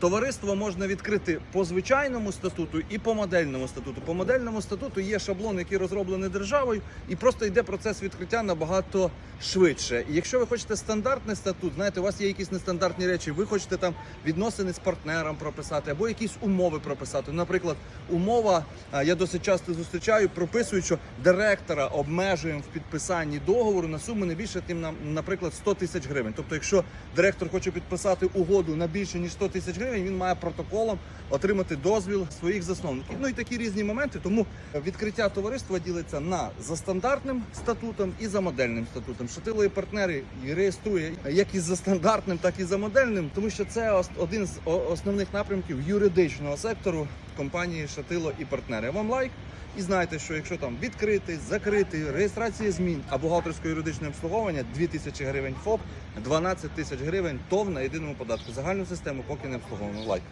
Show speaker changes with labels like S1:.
S1: Товариство можна відкрити по звичайному статуту і по модельному статуту. По модельному статуту є шаблон, який розроблений державою, і просто йде процес відкриття набагато швидше. І якщо ви хочете стандартний статут, знаєте, у вас є якісь нестандартні речі, ви хочете там відносини з партнером прописати або якісь умови прописати. Наприклад, умова я досить часто зустрічаю, прописують, що директора обмежуємо в підписанні договору на суму не більше, тим наприклад, 100 тисяч гривень. Тобто, якщо директор хоче підписати угоду на більше ніж 100 тисяч гривень, він має протоколом отримати дозвіл своїх засновників. Ну і такі різні моменти. Тому відкриття товариства ділиться на за стандартним статутом і за модельним статутом. Шатило і партнери реєструє як і за стандартним, так і за модельним, тому що це один з основних напрямків юридичного сектору компанії Шатило і партнери. Вам лайк. І знайте, що якщо там відкрити, закрити, реєстрація змін, а бухгалтерське юридичне обслуговування 2000 гривень ФОП, 12 тисяч гривень ТОВ на єдиному податку. Загальну систему поки не обслуговуємо. Лайк.